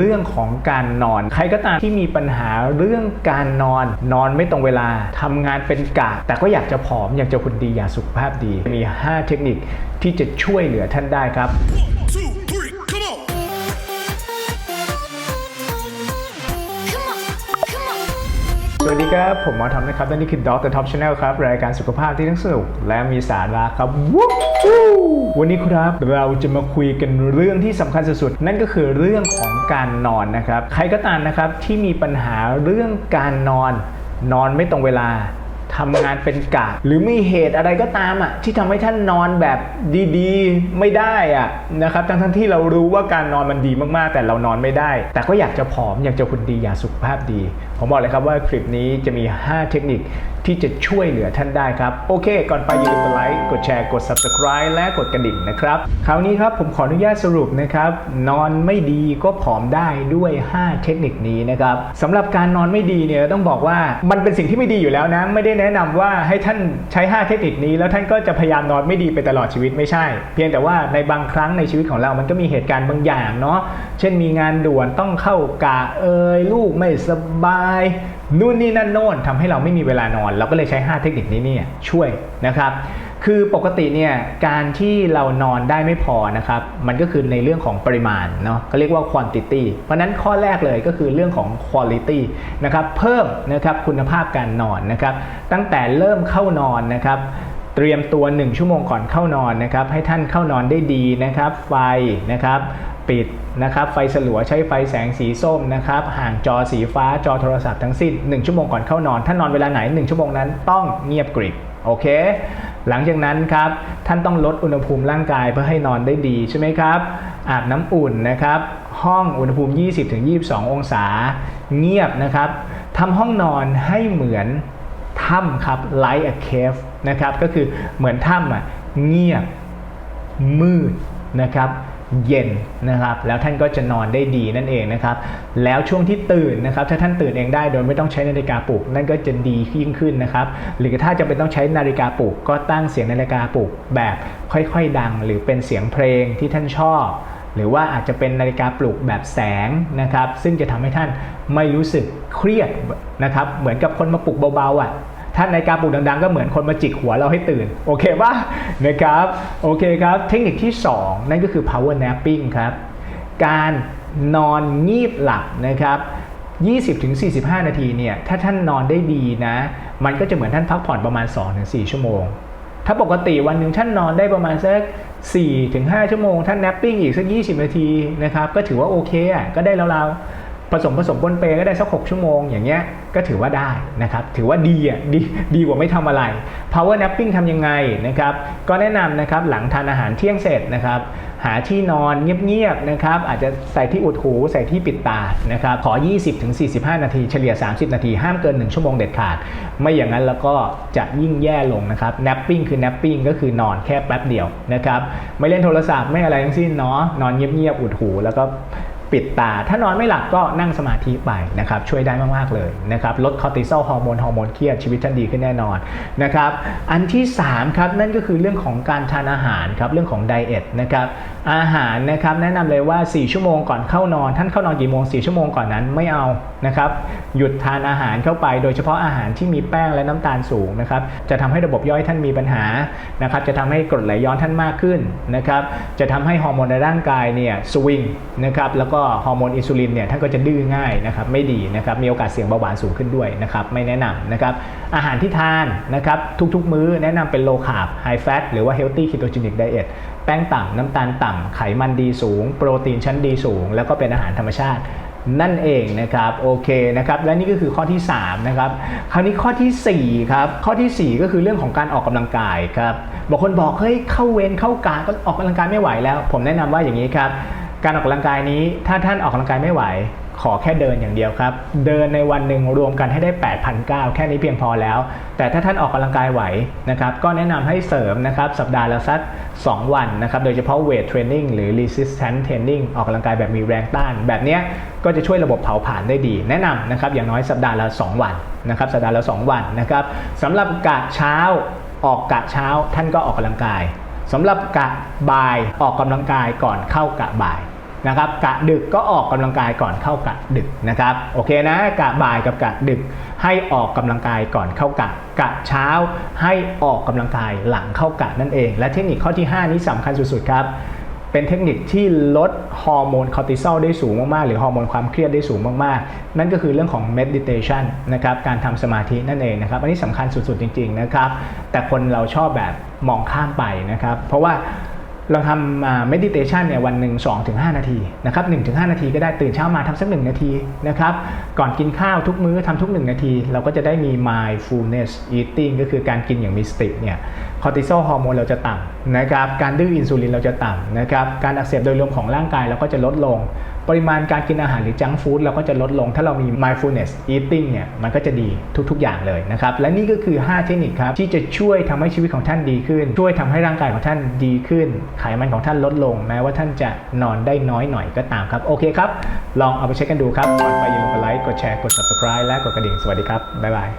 รื่องของการนอน ใครก็ตามที่มีปัญหาเรื่องการนอน นอนไม่ตรงเวลาทำงานเป็นกะ แต่ก็อยากจะผอมอยากจะหุ่นดีอยากสุขภาพดี มี 5 เทคนิคที่จะช่วยเหลือท่านได้ครับ สวัสดีครับ ผมหมอทอมนะครับและนี่คือ Doctor Top Channel ครับ รายการสุขภาพที่ทั้งสนุก และมีสาระครับว,วันนี้ครับเราจะมาคุยกันเรื่องที่สำคัญสุดๆนั่นก็คือเรื่องของการนอนนะครับ ใครก็ตามนะครับที่มีปัญหาเรื่องการนอนนอนไม่ตรงเวลา ทำงานเป็นกะหรือมีเหตุอะไรก็ตามอะที่ทำให้ท่านนอนแบบดีๆ ไม่ได้อะนะครับทั้งทั้งๆที่เรารู้ว่าการนอนมันดีมากๆ แต่เรานอนไม่ได้ แต่ก็อยากจะผอมอยากจะคุณดีอยากสุขภาพดี ผมบอกเลยครับว่าคลิปนี้จะมี 5 เทคนิคที่จะช่วยเหลือท่านได้ครับ โอเค ก่อนไปอย่าลืมกดไลค์กดแชร์กด subscribe และกดกระดิ่งนะครับ คราวนี้ครับผมขออนุญาตสรุปนะครับ นอนไม่ดีก็ผอมได้ด้วย 5 เทคนิคนี้นะครับสำหรับการนอนไม่ดีเนี่ยต้องบอกว่ามันเป็นสิ่งที่ไม่ดีอยู่แล้วนะ ไม่ได้แนะนำว่าให้ท่านใช้ 5 เทคนิคนี้ แล้วท่านก็จะพยายามนอนไม่ดีไปตลอดชีวิตไม่ใช่ เพียงแต่ว่าในบางครั้งในชีวิตของเรามันก็มีเหตุการณ์บางอย่างเนาะเช่นมีงานด่วนต้องเข้ากะเอยลูกไม่สบาย นู่นนี่นั่นโน่นทำให้เราไม่มีเวลานอน เราก็เลยใช้ 5 เทคนิคนี้เนี่ยช่วยนะครับ คือปกติเนี่ยการที่เรานอนได้ไม่พอนะครับมันก็คือในเรื่องของปริมาณเนาะเขาเรียกว่า quantity เพราะฉะนั้นข้อแรกเลยก็คือเรื่องของ quality นะครับเพิ่มนะครับคุณภาพการนอนนะครับตั้งแต่เริ่มเข้านอนนะครับเตรียมตัว 1 ชั่วโมงก่อนเข้านอนนะครับให้ท่านเข้านอนได้ดีนะครับไฟนะครับ ปิดนะครับ ไฟสลัวใช้ไฟแสงสีส้มนะครับ ห่างจอสีฟ้าจอโทรศัพท์ทั้งสิ้น 1 ชั่วโมงก่อนเข้านอน ถ้านอนเวลาไหน 1 ชั่วโมงนั้นต้องเงียบกริบโอเค หลังจากนั้นครับ ท่านต้องลดอุณหภูมิร่างกายเพื่อให้นอนได้ดีใช่ไหมครับ อาบน้ำอุ่นนะครับ ห้องอุณหภูมิ 20-22 องศา เงียบนะครับทำห้องนอนให้เหมือนถ้ำครับ like a cave นะครับ ก็คือเหมือนถ้ำอะเงียบมืดนะครับ เย็นนะครับ แล้วท่านก็จะนอนได้ดีนั่นเองนะครับ แล้วช่วงที่ตื่นนะครับ ถ้าท่านตื่นเองได้โดยไม่ต้องใช้นาฬิกาปลุก นั่นก็จะดียิ่งขึ้นนะครับ หรือถ้าจะเป็นต้องใช้นาฬิกาปลุก ก็ตั้งเสียงนาฬิกาปลุกแบบค่อยๆ ดัง หรือเป็นเสียงเพลงที่ท่านชอบหรือว่าอาจจะเป็นนาฬิกาปลุกแบบแสงนะครับ ซึ่งจะทำให้ท่านไม่รู้สึกเครียดนะครับ เหมือนกับคนมาปลุกเบาๆอะ ถ้านาฬิกาปลุกดังๆ ก็เหมือนคนมาจิกหัวเราให้ตื่น โอเคป่ะนะครับโอเคครับเทคนิคที่ 2 นั่นก็คือ power napping ครับการนอนงีบหลับนะครับ20-45 นาทีเนี่ยถ้าท่านนอนได้ดีนะ มันก็จะเหมือนท่านพักผ่อนประมาณ 2-4 ชั่วโมง ถ้าปกติวันหนึ่งท่านนอนได้ประมาณสัก4-5 ชั่วโมง ท่าน napping อีกสัก 20 นาทีนะครับก็ถือว่าโอเคอะก็ได้ราวๆ ผสมผสมปนเปก็ได้สัก 6 ชั่วโมง อย่างเงี้ยก็ถือว่าได้นะครับ ถือว่าดีอะดีดีกว่าไม่ทำอะไร power napping ทำยังไงนะครับ ก็แนะนำนะครับหลังทานอาหารเที่ยงเสร็จนะครับหาที่นอนเงียบๆนะครับอาจจะใส่ที่อุดหูใส่ที่ปิดตานะครับขอ 20-45 นาทีเฉลี่ย 30 นาที ห้ามเกิน 1 ชั่วโมงเด็ดขาด ไม่อย่างนั้นแล้วก็จะยิ่งแย่ลงนะครับ napping คือ napping ก็คือนอนแค่แป๊บเดียวนะครับไม่เล่นโทรศัพท์ไม่อะไรทั้งสิ้นเนาะนอนเงียบๆอุดหูแล้วก็ ปิดตา ถ้านอนไม่หลับก็นั่งสมาธิไปนะครับช่วยได้มาก ๆ เลยนะครับลดคอร์ติซอลฮอร์โมนฮอร์โมนเครียดชีวิตท่านดีขึ้นแน่นอนนะครับอันที่3ครับนั่นก็คือเรื่องของการทานอาหารครับเรื่องของไดเอทนะครับอาหารนะครับแนะนำเลยว่า 4 ชั่วโมงก่อนเข้านอน ท่านเข้านอนกี่โมง 4 ชั่วโมงก่อนนั้นไม่เอานะครับหยุดทานอาหารเข้าไป โดยเฉพาะอาหารที่มีแป้งและน้ำตาลสูงนะครับจะทำให้ระบบย่อยท่านมีปัญหานะครับจะทำให้กรดไหลย้อนท่านมากขึ้นนะครับจะทำให้ฮอร์โมนในร่างกายเนี่ยสวิงนะครับแล้วก็ฮอร์โมนอินซูลินเนี่ยท่านก็จะดื้อง่ายนะครับไม่ดีนะครับมีโอกาสเสี่ยงเบาหวานสูงขึ้นด้วยนะครับไม่แนะนำนะครับอาหารที่ทานนะครับทุกๆ มื้อแนะนำเป็น low carb high fat หรือว่า healthy ketogenic diet แป้งต่ำน้ำตาลต่ำไขมันดีสูง โปรตีนชั้นดีสูง แล้วก็เป็นอาหารธรรมชาตินั่นเองนะครับโอเคนะครับและนี่ก็คือข้อที่3นะครับคราวนี้ข้อทีสี่4ครับข้อทีสี่ 4 ก็คือเรื่องของการออกกำลังกายครับบางคนบอกเฮ้ยเข้าเวรเข้ากะก็ออกกำลังกายไม่ไหวแล้ว ผมแนะนำว่าอย่างนี้ครับ การออกกำลังกายนี้ถ้าท่านออกกำลังกายไม่ไหว ขอแค่เดินอย่างเดียวครับ เดินในวันหนึ่งรวมกันให้ได้8,900แค่นี้เพียงพอแล้ว แต่ถ้าท่านออกกำลังกายไหวนะครับก็แนะนำให้เสริมนะครับสัปดาห์ละสัก2 วันนะครับโดยเฉพาะเวทเทรนนิ่งหรือ resistance training ออกกำลังกายแบบมีแรงต้าน แบบนี้ก็จะช่วยระบบเผาผลาญได้ดี แนะนำนะครับอย่างน้อยสัปดาห์ละ 2 วันนะครับสัปดาห์ละ 2 วันนะครับสำหรับกะเช้าออกกะเช้าท่านก็ออกกำลังกายสำหรับกะบ่ายออกกำลังกายก่อนเข้ากะบ่าย นะครับกะดึกก็ออกกำลังกายก่อนเข้ากะดึกนะครับโอเคนะกะบ่ายกับกะดึกให้ออกกำลังกายก่อนเข้ากะกะเช้าให้ออกกำลังกายหลังเข้ากะนั่นเอง และเทคนิคข้อที่ 5 นี้สำคัญสุดๆครับเป็นเทคนิคที่ลดฮอร์โมนคอร์ติซอลได้สูงมาก ๆ หรือฮอร์โมนความเครียดได้สูงมาก ๆ นั่นก็คือเรื่องของ meditation นะครับ การทำสมาธินั่นเองนะครับ อันนี้สำคัญสุด ๆ จริง ๆ นะครับ แต่คนเราชอบแบบมองข้ามไปนะครับ เพราะว่า เราทำอ่า meditation เนี่ยวันหนึ่ง2-5นาทีนะครับ1-5นาทีก็ได้ตื่นเช้ามาทำสักหนาทีนะครับก่อนกินข้าวทุกมื้อทำทุก 1 นาที เราก็จะได้มี mindfulness eating ก็คือการกินอย่างมีสติเนี่ยคอร์ติซอลฮอร์โมนเราจะต่ำนะครับการดื้ออินซูลินเราจะต่ำนะครับการอักเสบโดยรวมของร่างกายเราก็จะลดลง ปริมาณการกินอาหารหรือจังฟู้ดเราก็จะลดลง ถ้าเรามี mindfulness eating เนี่ยมันก็จะดีทุกๆอย่างเลยนะครับ และนี่ก็คือ 5 เทคนิคครับที่จะช่วยทำให้ชีวิตของท่านดีขึ้น ช่วยทำให้ร่างกายของท่านดีขึ้น ไขมันของท่านลดลง แม้ว่าท่านจะนอนได้น้อยหน่อยก็ตามครับ โอเคครับ ลองเอาไปเช็คกันดูครับก่อนไปอย่าลืมกดไลค์กดแชร์กด subscribe และกดกระดิ่งสวัสดีครับบ๊ายบาย